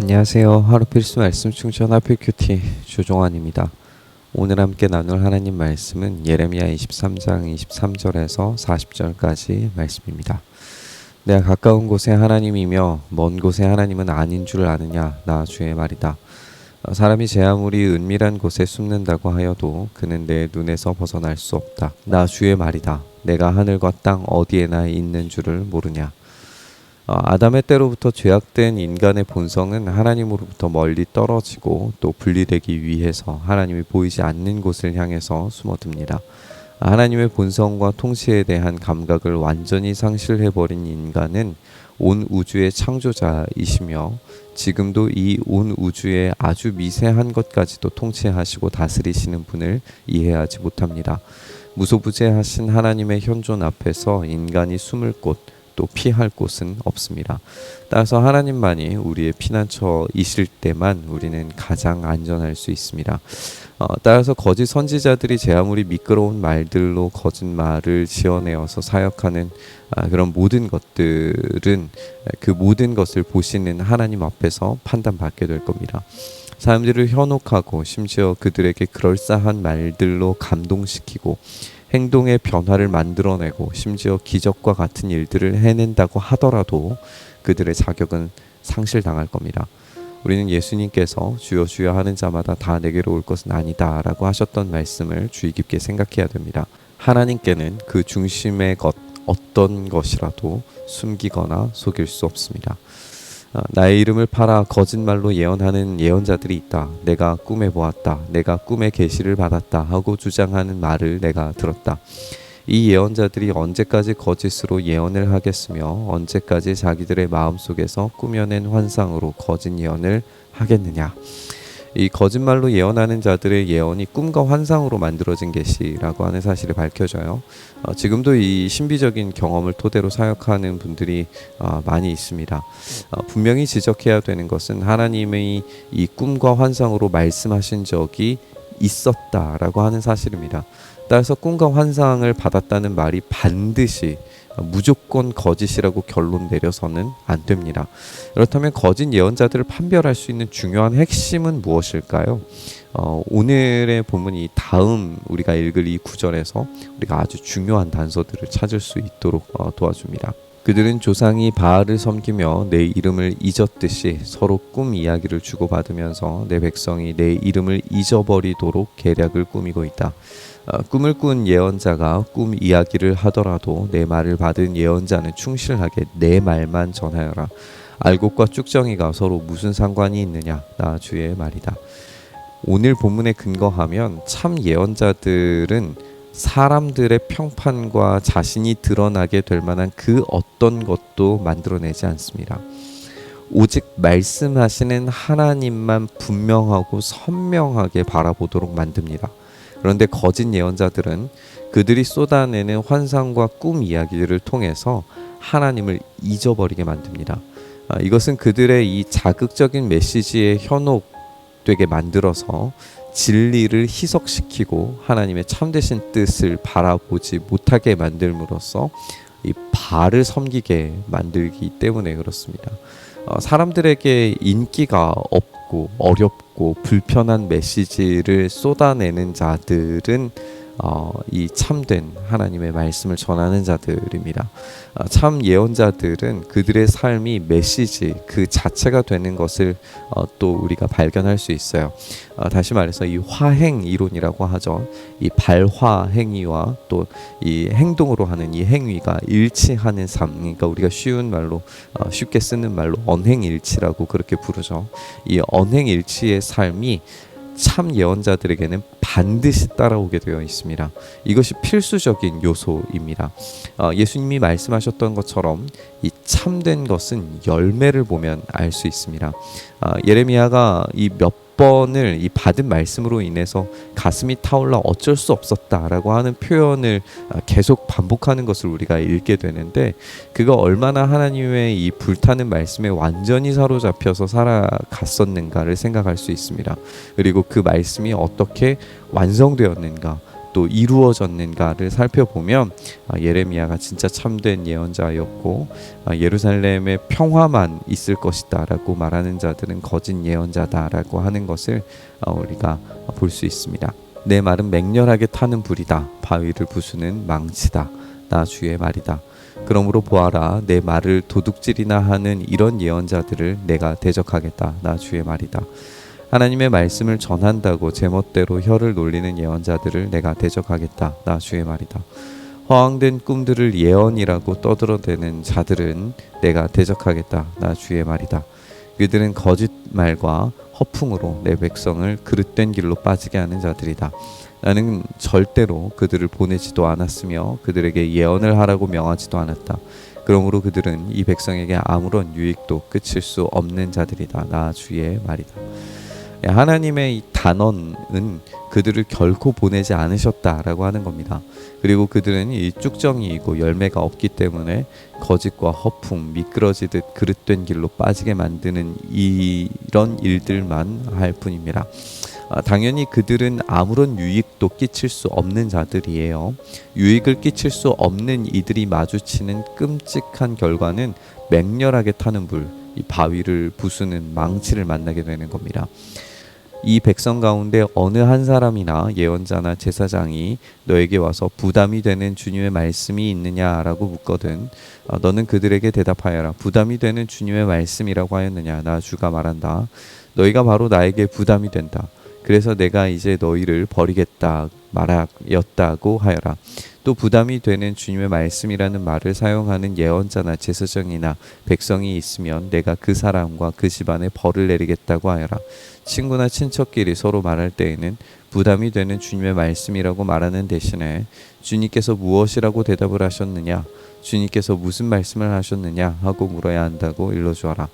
안녕하세요. 하루 필수 말씀 충전 하필 큐티 주종환입니다. 오늘 함께 나눌 하나님 말씀은 예레미야 23장 23절에서 40절까지 말씀입니다. 내가 가까운 곳에 하나님이며 먼 곳에 하나님은 아닌 줄 아느냐 나 주의 말이다. 어, 사람이 제 아무리 은밀한 곳에 숨는다고 하여도 그는 내 눈에서 벗어날 수 없다. 나 주의 말이다. 내가 하늘과 땅 어디에나 있는 줄을 모르냐. 어, 아담의 때로부터 죄악된 인간의 본성은 하나님으로부터 멀리 떨어지고 또 분리되기 위해서 하나님이 보이지 않는 곳을 향해서 숨어듭니다. 하나님의 본성과 통치에 대한 감각을 완전히 상실해버린 인간은 온 우주의 창조자이시며 지금도 이 온 우주의 아주 미세한 것까지도 통치하시고 다스리시는 분을 이해하지 못합니다. 무소부재하신 하나님의 현존 앞에서 인간이 숨을 곳, 또 피할 곳은 없습니다. 따라서 하나님만이 우리의 피난처이실 때만 우리는 가장 안전할 수 있습니다. 어, 따라서 거짓 선지자들이 제 아무리 미끄러운 말들로 거짓말을 지어내어서 사역하는 아, 그런 모든 것들은 그 모든 것을 보시는 하나님 앞에서 판단받게 될 겁니다. 사람들을 현혹하고 심지어 그들에게 그럴싸한 말들로 감동시키고 행동의 변화를 만들어내고 심지어 기적과 같은 일들을 해낸다고 하더라도 그들의 자격은 상실당할 겁니다. 우리는 예수님께서 주여 주여 하는 자마다 다 내게로 올 것은 아니다 라고 하셨던 말씀을 주의 깊게 생각해야 됩니다. 하나님께는 그 중심의 것 어떤 것이라도 숨기거나 속일 수 없습니다. 어, 나의 이름을 팔아 거짓말로 예언하는 예언자들이 있다. 내가 꿈에 보았다. 내가 꿈의 계시를 받았다 하고 주장하는 말을 내가 들었다. 이 예언자들이 언제까지 거짓으로 예언을 하겠으며 언제까지 자기들의 마음속에서 꾸며낸 환상으로 거짓 예언을 하겠느냐. 이 거짓말로 예언하는 자들의 예언이 꿈과 환상으로 만들어진 계시라고 하는 사실이 밝혀져요. 어, 지금도 이 신비적인 경험을 토대로 사역하는 분들이 어, 많이 있습니다. 어, 분명히 지적해야 되는 것은 하나님의 이 꿈과 환상으로 말씀하신 적이 있었다라고 하는 사실입니다. 따라서 꿈과 환상을 받았다는 말이 반드시 무조건 거짓이라고 결론 내려서는 안 됩니다. 그렇다면 거짓 예언자들을 판별할 수 있는 중요한 핵심은 무엇일까요? 어, 오늘의 본문이 다음 우리가 읽을 이 구절에서 우리가 아주 중요한 단서들을 찾을 수 있도록 어, 도와줍니다. 그들은 조상이 바알을 섬기며 내 이름을 잊었듯이 서로 꿈 이야기를 주고받으면서 내 백성이 내 이름을 잊어버리도록 계략을 꾸미고 있다. 어, 꿈을 꾼 예언자가 꿈 이야기를 하더라도 내 말을 받은 예언자는 충실하게 내 말만 전하여라. 알곡과 쭉정이가 서로 무슨 상관이 있느냐? 나 주의 말이다. 오늘 본문에 근거하면 참 예언자들은 사람들의 평판과 자신이 드러나게 될 만한 그 어떤 것도 만들어내지 않습니다. 오직 말씀하시는 하나님만 분명하고 선명하게 바라보도록 만듭니다. 그런데 거짓 예언자들은 그들이 쏟아내는 환상과 꿈 이야기들을 통해서 하나님을 잊어버리게 만듭니다. 아, 이것은 그들의 이 자극적인 메시지에 현혹되게 만들어서 진리를 희석시키고 하나님의 참되신 뜻을 바라보지 못하게 만들므로써 이 발을 섬기게 만들기 때문에 그렇습니다. 어, 사람들에게 인기가 없고 어렵고 불편한 메시지를 쏟아내는 자들은 어, 이 참된 하나님의 말씀을 전하는 자들입니다. 어, 참 예언자들은 그들의 삶이 메시지 그 자체가 되는 것을 어, 또 우리가 발견할 수 있어요. 어, 다시 말해서 이 화행 이론이라고 하죠. 이 발화 행위와 또 이 행동으로 하는 이 행위가 일치하는 삶. 그러니까 우리가 쉬운 말로 어, 쉽게 쓰는 말로 언행일치라고 그렇게 부르죠. 이 언행일치의 삶이 참 예언자들에게는 반드시 따라오게 되어 있습니다. 이것이 필수적인 요소입니다. 어, 예수님이 말씀하셨던 것처럼 이 참된 것은 열매를 보면 알 수 있습니다. 어, 예레미야가 이몇 번을 이 받은 말씀으로 인해서 가슴이 타올라 어쩔 수 없었다라고 하는 표현을 어, 계속 반복하는 것을 우리가 읽게 되는데 그가 얼마나 하나님의 이 불타는 말씀에 완전히 사로잡혀서 살아갔었는가를 생각할 수 있습니다. 그리고 그 말씀이 어떻게 완성되었는가 또또 이루어졌는가를 살펴보면 아, 예레미야가 진짜 참된 예언자였고 아, 예루살렘의 평화만 있을 것이다라고 말하는 자들은 거짓 예언자다라고 하는 것을 아, 우리가 볼 수 있습니다. 내 말은 맹렬하게 타는 불이다. 바위를 부수는 망치다. 나 주의 말이다. 그러므로 보아라 내 말을 도둑질이나 하는 이런 예언자들을 내가 대적하겠다. 나 주의 말이다. 하나님의 말씀을 전한다고 제멋대로 혀를 놀리는 예언자들을 내가 대적하겠다. 나 주의 말이다. 허황된 꿈들을 예언이라고 떠들어대는 자들은 내가 대적하겠다. 나 주의 말이다. 그들은 거짓말과 허풍으로 내 백성을 그릇된 길로 빠지게 하는 자들이다. 나는 절대로 그들을 보내지도 않았으며 그들에게 예언을 하라고 명하지도 않았다. 그러므로 그들은 이 백성에게 아무런 유익도 끝일 수 없는 자들이다. 나 주의 말이다. 예, 하나님의 이 단언은 그들을 결코 보내지 않으셨다라고 하는 겁니다. 그리고 그들은 이 쭉정이이고 열매가 없기 때문에 거짓과 허풍, 미끄러지듯 그릇된 길로 빠지게 만드는 이런 일들만 할 뿐입니다. 아, 당연히 그들은 아무런 유익도 끼칠 수 없는 자들이에요. 유익을 끼칠 수 없는 이들이 마주치는 끔찍한 결과는 맹렬하게 타는 불, 이 바위를 부수는 망치를 만나게 되는 겁니다. 이 백성 가운데 어느 한 사람이나 예언자나 제사장이 너에게 와서 부담이 되는 주님의 말씀이 있느냐라고 묻거든. 아, 너는 그들에게 대답하여라. 부담이 되는 주님의 말씀이라고 하였느냐? 나 주가 말한다. 너희가 바로 나에게 부담이 된다. 그래서 내가 이제 너희를 버리겠다 말하였다고 하여라. 또 부담이 되는 주님의 말씀이라는 말을 사용하는 예언자나 제사장이나 백성이 있으면 내가 그 사람과 그 집안에 벌을 내리겠다고 하여라 친구나 친척끼리 서로 말할 때에는 부담이 되는 주님의 말씀이라고 말하는 대신에 주님께서 무엇이라고 대답을 하셨느냐, 주님께서 무슨 말씀을 하셨느냐 하고 물어야 한다고 일러주어라.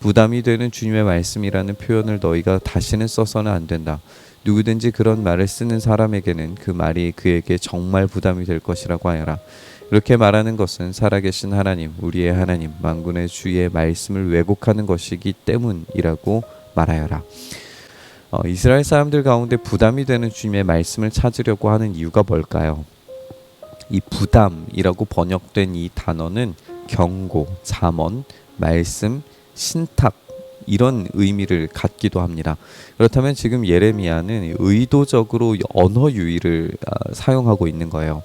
부담이 되는 주님의 말씀이라는 표현을 너희가 다시는 써서는 안 된다. 누구든지 그런 말을 쓰는 사람에게는 그 말이 그에게 정말 부담이 될 것이라고 하여라. 이렇게 말하는 것은 살아계신 하나님, 우리의 하나님, 만군의 주의 말씀을 왜곡하는 것이기 때문이라고 말하여라. 어, 이스라엘 사람들 가운데 부담이 되는 주님의 말씀을 찾으려고 하는 이유가 뭘까요? 이 부담이라고 번역된 이 단어는 경고, 잠언, 말씀, 신탁 이런 의미를 갖기도 합니다. 그렇다면 지금 예레미야는 의도적으로 언어 유희를 아, 사용하고 있는 거예요.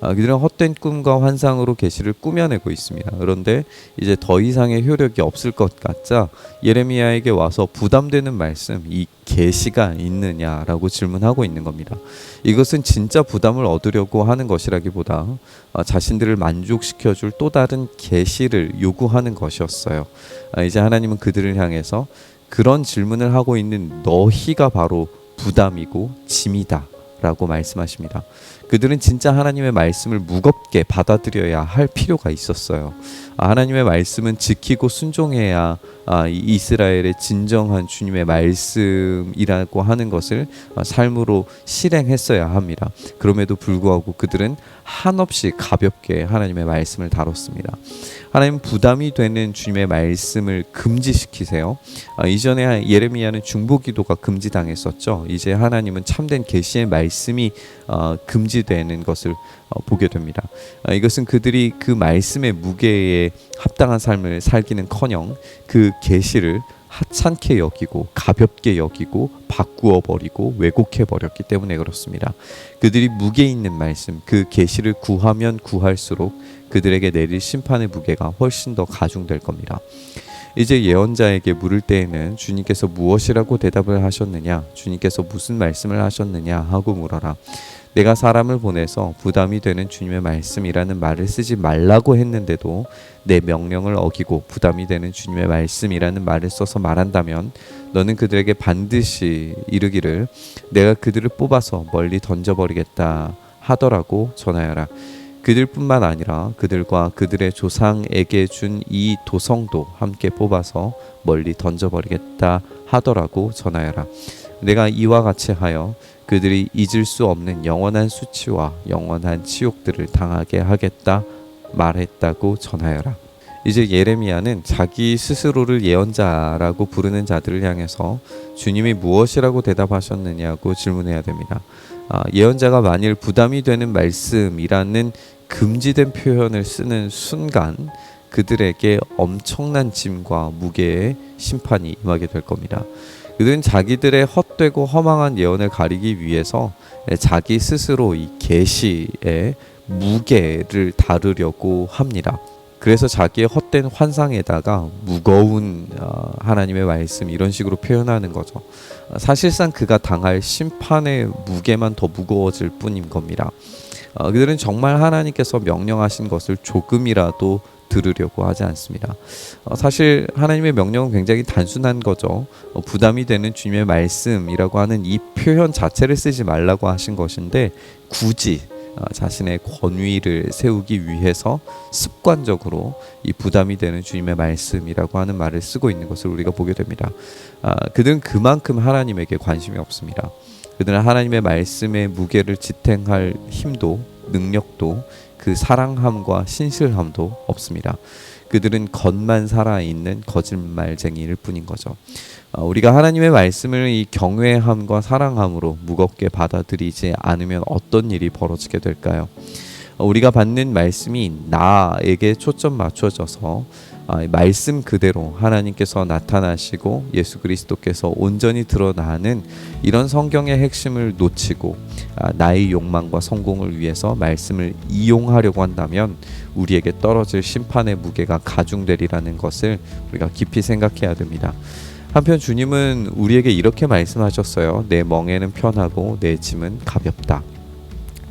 아, 그들은 헛된 꿈과 환상으로 계시를 꾸며내고 있습니다. 그런데 이제 더 이상의 효력이 없을 것 같자 예레미야에게 와서 부담되는 말씀, 이 계시가 있느냐라고 질문하고 있는 겁니다. 이것은 진짜 부담을 얻으려고 하는 것이라기보다 아, 자신들을 만족시켜 줄 또 다른 계시를 요구하는 것이었어요. 아, 이제 하나님은 그들을 향해서 그런 질문을 하고 있는 너희가 바로 부담이고 짐이다. 라고 말씀하십니다. 그들은 진짜 하나님의 말씀을 무겁게 받아들여야 할 필요가 있었어요. 아, 하나님의 말씀은 지키고 순종해야 아, 이스라엘의 진정한 주님의 말씀이라고 하는 것을 아, 삶으로 실행했어야 합니다. 그럼에도 불구하고 그들은 한없이 가볍게 하나님의 말씀을 다뤘습니다. 하나님 부담이 되는 주님의 말씀을 금지시키세요. 이전에 예레미야는 중보 기도가 금지당했었죠. 이제 하나님은 참된 계시의 말씀이 어, 금지되는 것을 어, 보게 됩니다. 이것은 그들이 그 말씀의 무게에 합당한 삶을 살기는커녕 그 계시를 하찮게 여기고 가볍게 여기고 바꾸어 버리고 왜곡해 버렸기 때문에 그렇습니다. 그들이 무게 있는 말씀 그 계시를 구하면 구할수록 그들에게 내릴 심판의 무게가 훨씬 더 가중될 겁니다. 이제 예언자에게 물을 때에는 주님께서 무엇이라고 대답을 하셨느냐, 주님께서 무슨 말씀을 하셨느냐 하고 물어라. 내가 사람을 보내서 부담이 되는 주님의 말씀이라는 말을 쓰지 말라고 했는데도 내 명령을 어기고 부담이 되는 주님의 말씀이라는 말을 써서 말한다면 너는 그들에게 반드시 이르기를 내가 그들을 뽑아서 멀리 던져버리겠다 하더라고 전하여라. 그들뿐만 아니라 그들과 그들의 조상에게 준 이 도성도 함께 뽑아서 멀리 던져버리겠다 하더라고 전하여라. 내가 이와 같이 하여 그들이 잊을 수 없는 영원한 수치와 영원한 치욕들을 당하게 하겠다 말했다고 전하여라. 이제 예레미야는 자기 스스로를 예언자라고 부르는 자들을 향해서 주님이 무엇이라고 대답하셨느냐고 질문해야 됩니다. 아, 예언자가 만일 부담이 되는 말씀이라는 금지된 표현을 쓰는 순간 그들에게 엄청난 짐과 무게의 심판이 임하게 될 겁니다. 그들은 자기들의 헛되고 허망한 예언을 가리기 위해서 자기 스스로 이 계시의 무게를 다루려고 합니다. 그래서 자기의 헛된 환상에다가 무거운 어, 하나님의 말씀 이런 식으로 표현하는 거죠. 어, 사실상 그가 당할 심판의 무게만 더 무거워질 뿐인 겁니다. 어, 그들은 정말 하나님께서 명령하신 것을 조금이라도 들으려고 하지 않습니다. 어, 사실 하나님의 명령은 굉장히 단순한 거죠. 어, 부담이 되는 주님의 말씀이라고 하는 이 표현 자체를 쓰지 말라고 하신 것인데 굳이 어, 자신의 권위를 세우기 위해서 습관적으로 이 부담이 되는 주님의 말씀이라고 하는 말을 쓰고 있는 것을 우리가 보게 됩니다. 아, 그들은 그만큼 하나님에게 관심이 없습니다. 그들은 하나님의 말씀의 무게를 지탱할 힘도 능력도 그 사랑함과 신실함도 없습니다. 그들은 겉만 살아있는 거짓말쟁이일 뿐인 거죠. 어, 우리가 하나님의 말씀을 이 경외함과 사랑함으로 무겁게 받아들이지 않으면 어떤 일이 벌어지게 될까요? 어, 우리가 받는 말씀이 나에게 초점 맞춰져서 아, 말씀 그대로 하나님께서 나타나시고 예수 그리스도께서 온전히 드러나는 이런 성경의 핵심을 놓치고 아, 나의 욕망과 성공을 위해서 말씀을 이용하려고 한다면 우리에게 떨어질 심판의 무게가 가중되리라는 것을 우리가 깊이 생각해야 됩니다. 한편 주님은 우리에게 이렇게 말씀하셨어요. 내 멍에는 편하고 내 짐은 가볍다.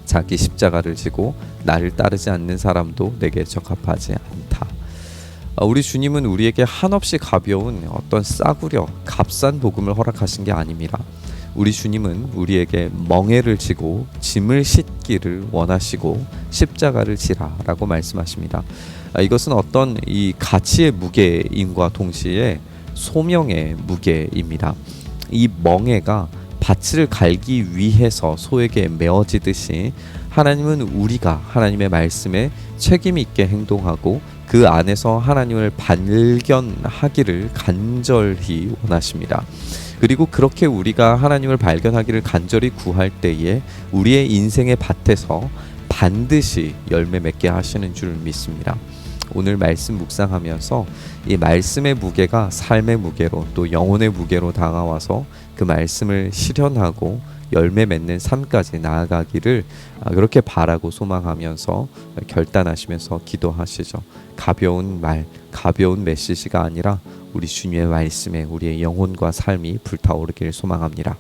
자기 십자가를 지고 나를 따르지 않는 사람도 내게 적합하지 않다. 아, 우리 주님은 우리에게 한없이 가벼운 어떤 싸구려 값싼 복음을 허락하신 게 아닙니다. 우리 주님은 우리에게 멍에를 지고 짐을 싣기를 원하시고 십자가를 지라라고 말씀하십니다. 아, 이것은 어떤 이 가치의 무게임과 동시에 소명의 무게입니다. 이 멍에가 밭을 갈기 위해서 소에게 메어지듯이 하나님은 우리가 하나님의 말씀에 책임 있게 행동하고 그 안에서 하나님을 발견하기를 간절히 원하십니다. 그리고 그렇게 우리가 하나님을 발견하기를 간절히 구할 때에 우리의 인생의 밭에서 반드시 열매 맺게 하시는 줄 믿습니다. 오늘 말씀 묵상하면서 이 말씀의 무게가 삶의 무게로 또 영혼의 무게로 다가와서 그 말씀을 실현하고 열매 맺는 삶까지 나아가기를 아, 그렇게 바라고 소망하면서 결단하시면서 기도하시죠. 가벼운 말, 가벼운 메시지가 아니라 우리 주님의 말씀에 우리의 영혼과 삶이 불타오르기를 소망합니다.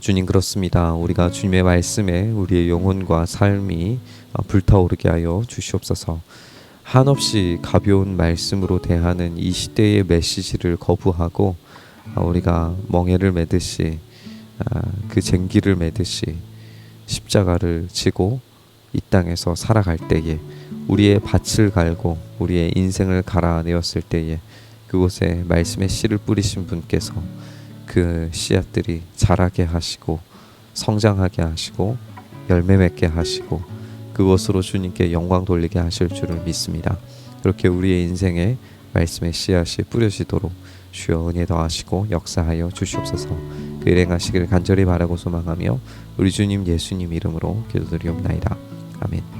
주님 그렇습니다. 우리가 주님의 말씀에 우리의 영혼과 삶이 어, 불타오르게 하여 주시옵소서. 한없이 가벼운 말씀으로 대하는 이 시대의 메시지를 거부하고 어, 우리가 멍에를 매듯이 아, 그 쟁기를 매듯이 십자가를 지고 이 땅에서 살아갈 때에 우리의 밭을 갈고 우리의 인생을 갈아내었을 때에 그곳에 말씀의 씨를 뿌리신 분께서 그 씨앗들이 자라게 하시고 성장하게 하시고 열매 맺게 하시고 그것으로 주님께 영광 돌리게 하실 줄을 믿습니다. 그렇게 우리의 인생에 말씀의 씨앗이 뿌려지도록 주여 은혜 더하시고 역사하여 주시옵소서. 그 일행하시기를 간절히 바라고 소망하며 우리 주님 예수님 이름으로 기도드리옵나이다. 아멘.